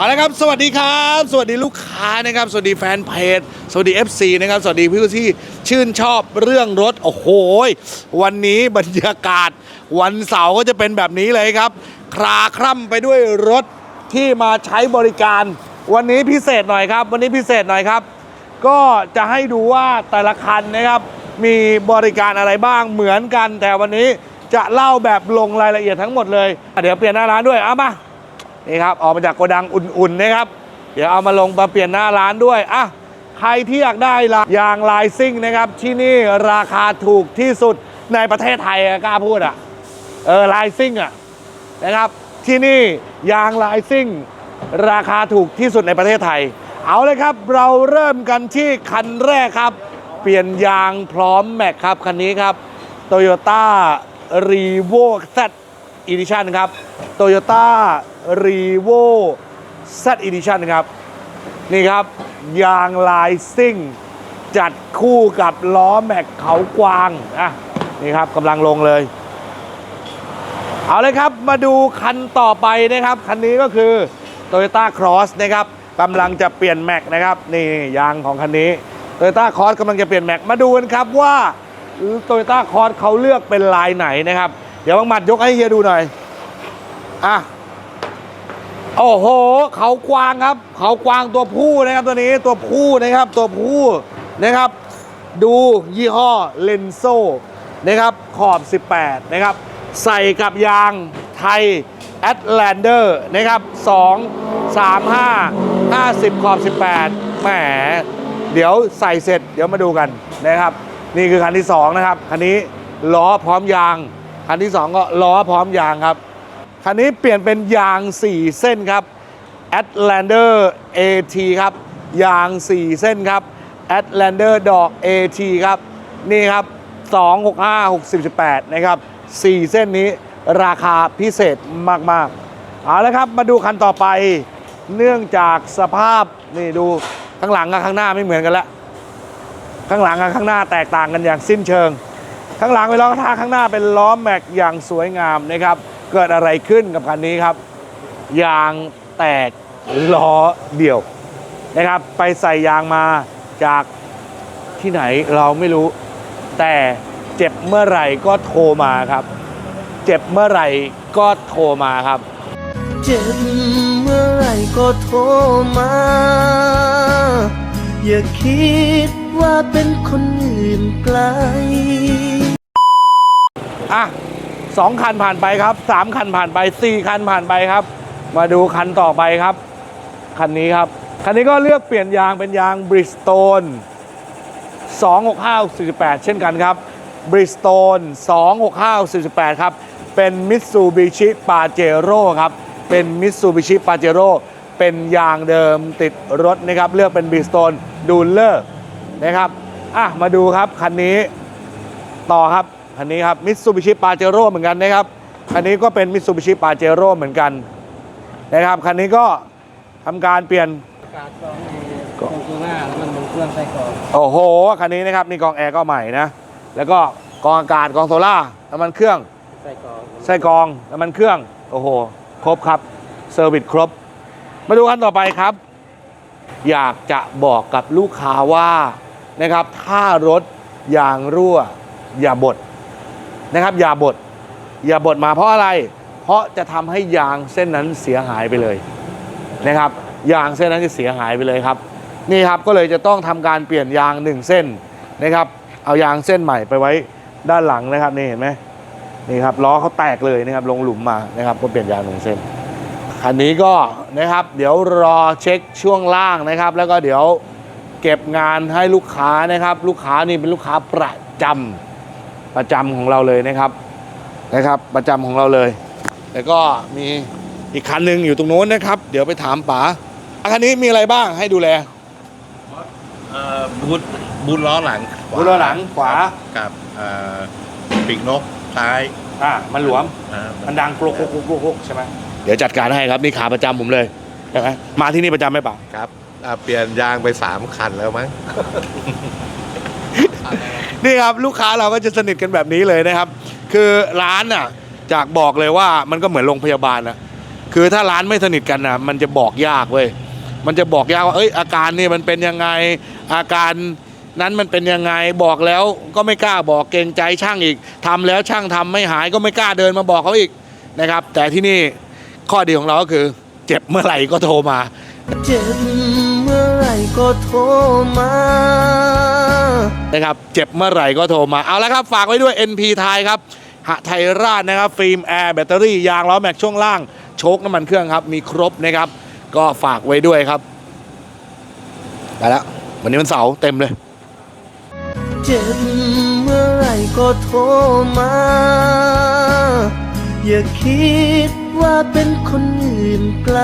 เอาละครับสวัสดีครับ สวัสดีลูกค้านะครับ สวัสดีแฟนเพจสวัสดี FC นะครับสวัสดีผู้ที่ชื่นชอบเรื่องรถโอ้โหวันนี้บรรยากาศ วันเสาร์ก็จะเป็นแบบนี้เลยครับ คลาคร่ำไปด้วยรถที่มาใช้บริการ วันนี้พิเศษหน่อยครับ วันนี้พิเศษหน่อยครับ ก็จะให้ดูว่าแต่ละคันนะครับ มีบริการอะไรบ้างเหมือนกัน แต่วันนี้จะเล่าแบบลงรายละเอียดทั้งหมดเลยเดี๋ยวเปลี่ยนหน้าร้านด้วยเอามา นี่ครับออกมาจากโกดังอุ่นๆนะครับ เดี๋ยวเอามาลงมาเปลี่ยนหน้าร้านด้วยอะใครที่อยากได้ละยางลายซิ่งนะครับ ที่นี่ราคาถูกที่สุดในประเทศไทยกล้าพูดอะเออลายซิ่งอะนะครับ ที่นี่ยางลายซิ่ง ราคาถูกที่สุดในประเทศไทย เอาเลยครับ เราเริ่มกันที่คันแรกครับ เปลี่ยนยางพร้อมแม็กครับ คันนี้ครับ Toyota r e v o Z Edition ครับ Toyota r e v o Z Edition ครับ นี่ครับ ยางลายซิ่ง จัดคู่กับล้อแม็กเขากวางอะนี่ครับกำลังลงเลย เอาเลยครับมาดูคันต่อไปนะครับ คันนี้ก็คือ Toyota Cross นะครับกำลังจะเปลี่ยนแม็กนะครับ นี่ยางของคันนี้ Toyota Cross กำลังจะเปลี่ยนแม็กมาดูกันครับว่า Toyota Cross เขาเลือกเป็นลายไหนนะครับ เดี๋ยวบังหมัดยกให้เฮียดูหน่อย อะ โอ้โห เขากวางครับ เขากวางตัวผู้นะครับตัวนี้ตัวผู้นะครับตัวผู้นะครับ ดูยี่ห้อเลนโซนะครับขอบ 18 นะครับ ใส่กับยางไทย a t l a n d e r นะครับ2 3 5 50 ขอบ 18 แหม เดี๋ยวใส่เสร็จเดี๋ยวมาดูกันนะครับ นี่คือคันที่ 2 นะครับ คันนี้ล้อพร้อมยาง คันที่ 2 ก็ล้อพร้อมยางครับ คันนี้เปลี่ยนเป็นยาง 4 เส้นครับ Atlander AT ครับ ยาง 4 เส้นครับ Atlander ดอก AT ครับ นี่ครับ 265 60นะครับ 4 เส้นนี้ราคาพิเศษมาก ๆ เอาละครับ มาดูคันต่อไป เนื่องจากสภาพ นี่ดูข้างหลังกับข้างหน้าไม่เหมือนกันแล้ว ข้างหลังกับข้างหน้าแตกต่างกันอย่างสิ้นเชิง ข้างหลังเป็นล้อท้าข้างหน้าเป็นล้อแม็กอย่างสวยงามนะครับ เกิดอะไรขึ้นกับคันนี้ครับ ยางแตกล้อเดี่ยวนะครับ ไปใส่ยางมาจากที่ไหนเราไม่รู้ แต่เจ็บเมื่อไหร่ก็โทรมาครับ เจ็บเมื่อไหร่ก็โทรมาครับ เจ็บเมื่อไหรก็โทรมา อย่าคิดว่าเป็นคนอื่นไกลอะ สองคันผ่านไปครับสามคันผ่านไปสี่คันผ่านไปครับ มาดูคันต่อไปครับ คันนี้ครับ คันนี้ก็เลือกเปลี่ยนยางเป็นยางบริสโตน265 48 เช่นกันครับบริสโตน265 48 ครับ เป็นมิตซูบิชิปาเจโร่ครับ เป็นมิตซูบิชิปาเจโร่เป็นยางเดิมติดรถนะครับ เลือกเป็นบริสโตนดูลเลอร์นะครับ อะ มาดูครับ คันนี้ต่อครับ คันนี้ครับมิตซูบิชิปาเจโร่เหมือนกันนะครับคันนี้ก็เป็นมิตซูบิชิปาเจโร่เหมือนกันนะครับคันนี้ก็ทำการเปลี่ยนการกรองกรองตัวหน้าแล้วมันเป็นเครื่องไส้กรองโอ้โหคันนี้นะครับนี่กรองแอร์ก็ใหม่นะแล้วก็กรองอากาศกรองโซล่าน้ำมันเครื่องไส้กรองไส้กรองน้ำมันเครื่องโอ้โหครบครับเซอร์วิสครบ มาดูคันต่อไปครับ อยากจะบอกกับลูกค้าว่านะครับถ้ารถยางรั่วอย่าบด นะครับ อย่าบดอย่าบดมาเพราะอะไร เพราะจะทำให้ยางเส้นนั้นเสียหายไปเลยนะครับ ยางเส้นนั้นจะเสียหายไปเลยครับ นี่ครับก็เลยจะต้องทำการเปลี่ยนยางหนึ่งเส้นนะครับ เอายางเส้นใหม่ไปไว้ด้านหลังนะครับนี่เห็นไหมนี่ครับล้อเขาแตกเลยนะครับลงหลุมมานะครับก็เปลี่ยนยางหนึ่งเส้นคันนี้ก็นะครับเดี๋ยวรอเช็คช่วงล่างนะครับ แล้วก็เดี๋ยวเก็บงานให้ลูกค้านะครับ ลูกค้านี่เป็นลูกค้าประจำ ประจำของเราเลยนะครับนะครับ ประจำของเราเลย แล้วก็มีอีกคันหนึ่งอยู่ตรงโน้นนะครับ เดี๋ยวไปถามป๋าคันนี้มีอะไรบ้างให้ดูแลเอ่อบูทบูทล้อหลังขวาบูทล้อหลังขวากับเอ่อปีกนกซ้ายอ่ามันหลวมอ่ามันดังกรุกกรุกกรุกกรุกใช่ไหมเดี๋ยวจัดการให้ครับนี่ขาประจำผมเลยใช่ไหมมาที่นี่ประจำไหมป๋าครับอ่าเปลี่ยนยางไปสามคันแล้วมั้ง นี่ครับลูกค้าเราก็จะสนิทกันแบบนี้เลยนะครับ คือร้านน่ะจากบอกเลยว่ามันก็เหมือนโรงพยาบาลนะคือถ้าร้านไม่สนิทกันนะมันจะบอกยากเว้ยมันจะบอกยากว่าเอ้ยอาการนี่มันเป็นยังไงอาการนั้นมันเป็นยังไงบอกแล้วก็ไม่กล้าบอกเกรงใจช่างอีกทำแล้วช่างทำไม่หายก็ไม่กล้าเดินมาบอกเขาอีกนะครับ แต่ที่นี่ข้อดีของเราก็คือ เจ็บเมื่อไหร่ก็โทรมา เจ็บเมื่อไหรก็โทรมา นะครับ เจ็บเมื่อไหร่ก็โทรมา เอาละครับ ฝากไว้ด้วย NP ไทยครับหะไทยราชนะครับ ฟิล์มแอร์แบตเตอรี่ยางล้อแม็กช่วงล่าง โชคน้ำมันเครื่องครับ มีครบนะครับ ก็ฝากไว้ด้วยครับไปแล้ววันนี้วันเสาร์เต็มเลย เจ็บเมื่อไหรก็โทรมา อย่าคิดว่าเป็นคนอื่นไกล